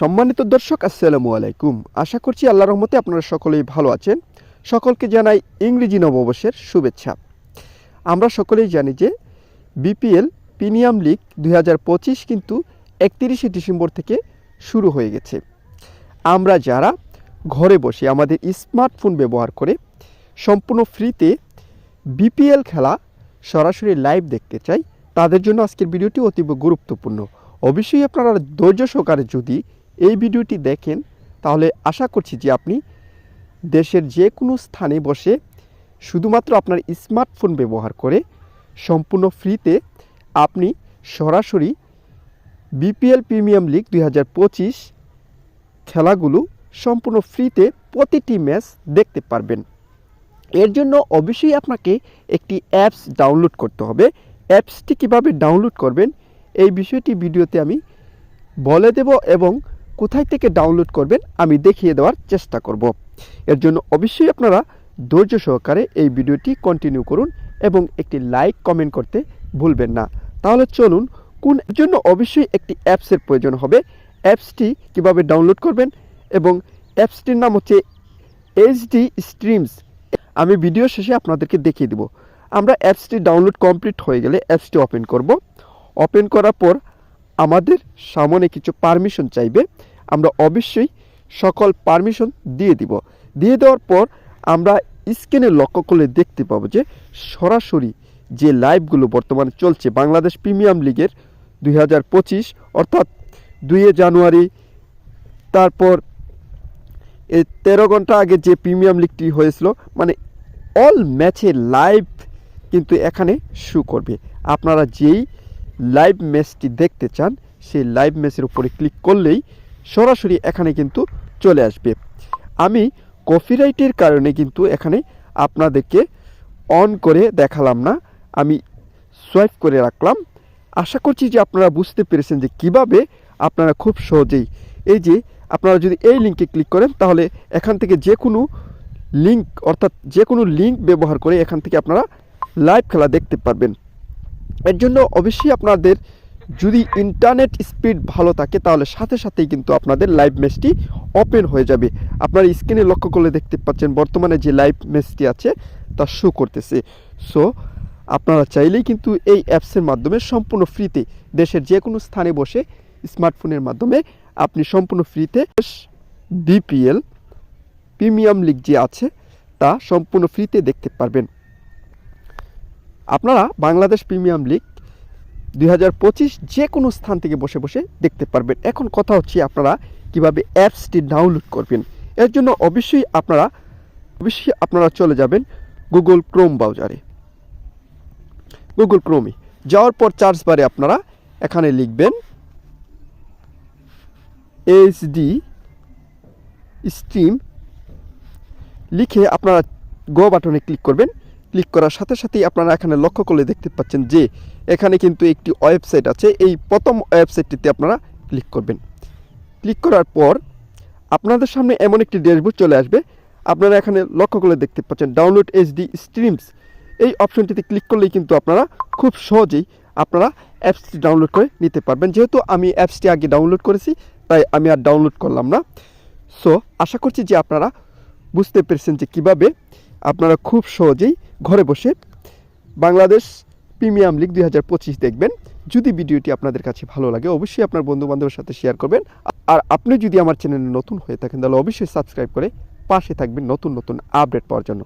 সম্মানিত দর্শক, আসসালামু আলাইকুম। আশা করছি আল্লাহ রহমতে আপনারা সকলেই ভালো আছেন। সকলকে জানাই ইংরেজি নববর্ষের শুভেচ্ছা। আমরা সকলেই জানি যে বিপিএল প্রিমিয়াম লিগ দু হাজার পঁচিশ কিন্তু একতিরিশে ডিসেম্বর থেকে শুরু হয়ে গেছে। আমরা যারা ঘরে বসে আমাদের স্মার্টফোন ব্যবহার করে সম্পূর্ণ ফ্রিতে বিপিএল খেলা সরাসরি লাইভ দেখতে চাই, তাদের জন্য আজকের ভিডিওটি অতীব গুরুত্বপূর্ণ। অবশ্যই আপনারা ধৈর্য সহকারে যদি এই ভিডিওটি দেখেন, তাহলে আশা করছি যে আপনি দেশের যে কোনো স্থানে বসে শুধুমাত্র আপনার স্মার্টফোন ব্যবহার করে সম্পূর্ণ ফ্রিতে আপনি সরাসরি বিপিএল প্রিমিয়াম লিগ দুই হাজার পঁচিশ খেলাগুলো সম্পূর্ণ ফ্রিতে প্রতিটি ম্যাচ দেখতে পারবেন। এর জন্য অবশ্যই আপনাকে একটি অ্যাপস ডাউনলোড করতে হবে। অ্যাপসটি কীভাবে ডাউনলোড করবেন, এই বিষয়টি ভিডিওতে আমি বলে দেব এবং কোথায় থেকে ডাউনলোড করবেন, আমি দেখিয়ে দেওয়ার চেষ্টা করব। এর জন্য অবশ্যই আপনারা ধৈর্য সহকারে এই ভিডিওটি কন্টিনিউ করুন এবং একটি লাইক কমেন্ট করতে ভুলবেন না। তাহলে চলুন, কোন জন্য অবশ্যই একটি অ্যাপসের প্রয়োজন হবে। অ্যাপসটি কীভাবে ডাউনলোড করবেন এবং অ্যাপসটির নাম হচ্ছে এইচডি স্ট্রিমস আমি ভিডিও শেষে আপনাদেরকে দেখিয়ে দেব। আমরা অ্যাপসটি ডাউনলোড কমপ্লিট হয়ে গেলে অ্যাপসটি ওপেন করব। ওপেন করার পর আমাদের সামনে কিছু পারমিশন চাইবে। আমরা অবশ্যই সকল পারমিশন দিয়ে দিব। দিয়ে দেওয়ার পর আমরা স্ক্রিনে লক্ষ্য করলে দেখতে পাবো যে সরাসরি যে লাইভগুলো বর্তমানে চলছে বাংলাদেশ প্রিমিয়াম লিগের দুই হাজার পঁচিশ অর্থাৎ দুইয়ে জানুয়ারি, তারপর এই তেরো ঘণ্টা আগে যে প্রিমিয়াম লিগটি হয়েছিল মানে অল ম্যাচের লাইভ কিন্তু এখানে শু করবে। আপনারা যেই লাইভ ম্যাচটি দেখতে চান, সেই লাইভ ম্যাচের উপরে ক্লিক করলেই সরাসরি এখানে কিন্তু চলে আসবে। আমি কপিরাইটের কারণে কিন্তু এখানে আপনাদেরকে অন করে দেখালাম না। আমি সোয়াইপ করে রাখলাম। আশা করছি যে আপনারা বুঝতে পেরেছেন যে কীভাবে আপনারা খুব সহজেই এই যে আপনারা যদি এই লিঙ্কে ক্লিক করেন, তাহলে এখান থেকে যে কোনো লিঙ্ক অর্থাৎ যে কোনো লিঙ্ক ব্যবহার করে এখান থেকে আপনারা লাইভ খেলা দেখতে পারবেন। এর জন্য অবশ্যই আপনাদের যদি ইন্টারনেট স্পিড ভালো থাকে, তাহলে সাথে সাথেই কিন্তু আপনাদের লাইভ ম্যাচটি ওপেন হয়ে যাবে। আপনার স্ক্রিনে লক্ষ্য করলে দেখতে পাচ্ছেন, বর্তমানে যে লাইভ ম্যাচটি আছে, তা শো করতেছে। সো আপনারা চাইলেই কিন্তু এই অ্যাপসের মাধ্যমে সম্পূর্ণ ফ্রিতে দেশের যে কোনো স্থানে বসে স্মার্টফোনের মাধ্যমে আপনি সম্পূর্ণ ফ্রিতে বিপিএল প্রিমিয়াম লিগ যে আছে, তা সম্পূর্ণ ফ্রিতে দেখতে পারবেন। আপনারা বাংলাদেশ প্রিমিয়াম লিগ দুই হাজার পঁচিশ যে কোনো স্থান থেকে বসে বসে দেখতে পারবেন। এখন কথা হচ্ছে আপনারা কীভাবে অ্যাপসটি ডাউনলোড করবেন। এর জন্য অবশ্যই আপনারা অবশ্যই আপনারা চলে যাবেন গুগল ক্রোম ব্রাউজারে গুগল ক্রোমে যাওয়ার পর চার্জ বারে আপনারা এখানে লিখবেন এইচডি স্ট্রিম লিখে আপনারা গো বাটনে ক্লিক করবেন। ক্লিক করার সাথে সাথেই আপনারা এখানে লক্ষ্য করলে দেখতে পাচ্ছেন যে এখানে কিন্তু একটি ওয়েবসাইট আছে। এই প্রথম ওয়েবসাইটটিতে আপনারা ক্লিক করবেন। ক্লিক করার পর আপনাদের সামনে এমন একটি ড্যাশবোর্ড চলে আসবে। আপনারা এখানে লক্ষ্য করলে দেখতে পাচ্ছেন ডাউনলোড এইচডি স্ট্রিমস। এই অপশনটিতে ক্লিক করলেই কিন্তু আপনারা খুব সহজেই আপনারা অ্যাপসটি ডাউনলোড করে নিতে পারবেন। যেহেতু আমি অ্যাপসটি আগে ডাউনলোড করেছি, তাই আমি আর ডাউনলোড করলাম না। সো, আশা করছি যে আপনারা বুঝতে পেরেছেন যে কীভাবে আপনারা খুব সহজেই ঘরে বসে বাংলাদেশ প্রিমিয়াম লিগ দুই হাজার পঁচিশ দেখবেন। যদি ভিডিওটি আপনাদের কাছে ভালো লাগে, অবশ্যই আপনার বন্ধুবান্ধবের সাথে শেয়ার করবেন। আর আপনি যদি আমার চ্যানেলে নতুন হয়ে থাকেন, তাহলে অবশ্যই সাবস্ক্রাইব করে পাশে থাকবেন নতুন নতুন আপডেট পাওয়ার জন্য।